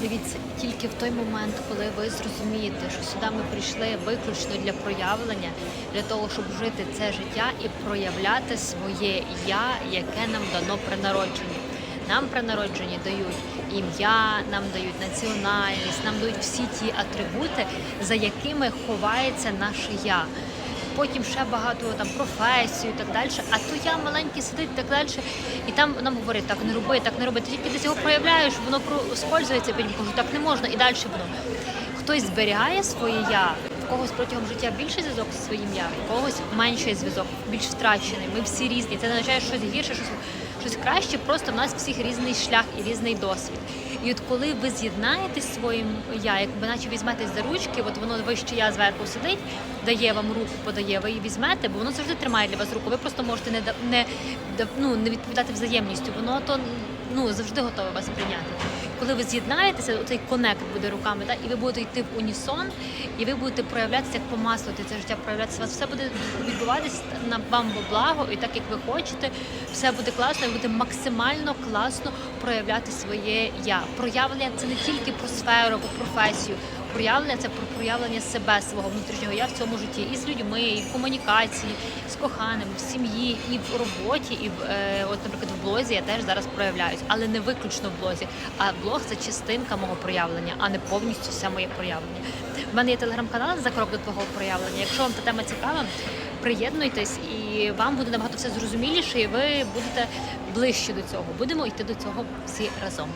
Дивіться, тільки в той момент, коли ви зрозумієте, що сюди ми прийшли виключно для проявлення, для того, щоб жити це життя і проявляти своє я, яке нам дано при народженні. Нам при народженні дають ім'я, нам дають національність, нам дають всі ті атрибути, за якими ховається наше я. Потім ще багато там професію і так далі. А то я маленький сидить і так далі. І там нам говорить, так не роби, так не роби. Ти тільки десь його проявляєш, воно проскользується, потім кажу, так не можна, і далі воно. Хтось зберігає своє я, в когось протягом життя більший зв'язок зі своїм я, в когось менший зв'язок, більш втрачений. Ми всі різні. Це означає що щось гірше, щось, щось краще. Просто в нас всіх різний шлях і різний досвід. І от коли ви з'єднаєтесь своїм я, якби наче візьметесь за ручки, от воно вище я зверху сидить, дає вам руку, подає, ви її візьмете, бо воно завжди тримає для вас руку. Ви просто можете не не, ну, не відповідати взаємністю. Воно то ну завжди готове вас прийняти. Коли ви з'єднаєтеся, цей конект буде руками, та, і ви будете йти в унісон, і ви будете проявлятися як по маслу, це життя проявлятися. У вас все буде відбуватися на вам во благо, і так як ви хочете, все буде класно, і будете максимально класно проявляти своє я. Проявлення це не тільки про сферу, про професію. Проявлення це про проявлення себе, свого внутрішнього я в цьому житті і з людьми, і в комунікації, з коханим, в сім'ї, і в роботі, і в е, от, наприклад, в блозі я теж зараз проявляюсь, але не виключно в блозі. А блог це частинка мого проявлення, а не повністю все моє проявлення. У мене є телеграм-канал за крок до твого проявлення. Якщо вам та тема цікава, приєднуйтесь і вам буде набагато все зрозуміліше, і ви будете ближче до цього. Будемо йти до цього всі разом.